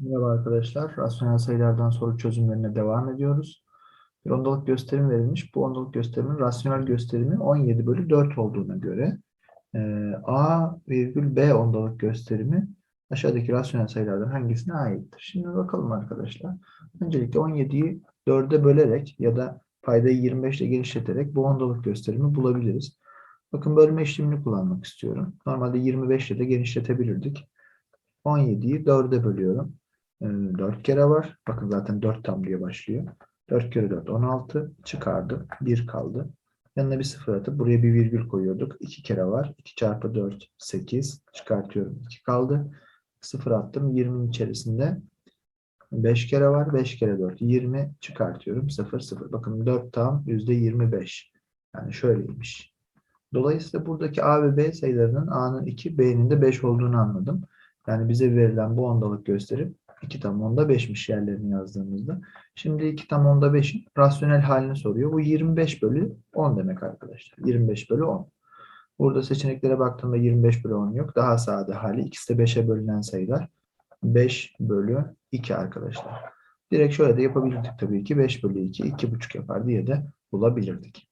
Merhaba arkadaşlar. Rasyonel sayılardan soru çözümlerine devam ediyoruz. Bir ondalık gösterim verilmiş. Bu ondalık gösterimin rasyonel gösterimi 17 bölü 4 olduğuna göre e, A virgül B ondalık gösterimi aşağıdaki rasyonel sayılardan hangisine aittir? Şimdi bakalım arkadaşlar. Öncelikle 17'yi 4'e bölerek ya da paydayı 25 ile genişleterek bu ondalık gösterimi bulabiliriz. Bakın bölme işlemini kullanmak istiyorum. Normalde 25 ile de genişletebilirdik. 17'yi 4'e bölüyorum. 4 kere var. Bakın zaten 4 tam diye başlıyor. 4 kere 4 16 çıkardım. 1 kaldı. Yanına bir sıfır atıp buraya bir virgül koyuyorduk. 2 kere var. 2 çarpı 4 8 çıkartıyorum. 2 kaldı. 0 attım. 20'nin içerisinde 5 kere var. 5 kere 4 20 çıkartıyorum. 0 0. Bakın 4 tam %25. Yani şöyleymiş. Dolayısıyla buradaki A ve B sayılarının A'nın 2, B'nin de 5 olduğunu anladım. Yani bize verilen bu ondalık gösterip 2 tam onda 5'miş yerlerini yazdığımızda. Şimdi 2 tam onda 5'in rasyonel halini soruyor. Bu 25 bölü 10 demek arkadaşlar. 25 bölü 10. Burada seçeneklere baktığımda 25 bölü 10 yok. Daha sade hali. İkisi de 5'e bölünen sayılar. 5 bölü 2 arkadaşlar. Direkt şöyle de yapabilirdik tabii ki. 5 bölü 2, 2,5 yapar diye de bulabilirdik.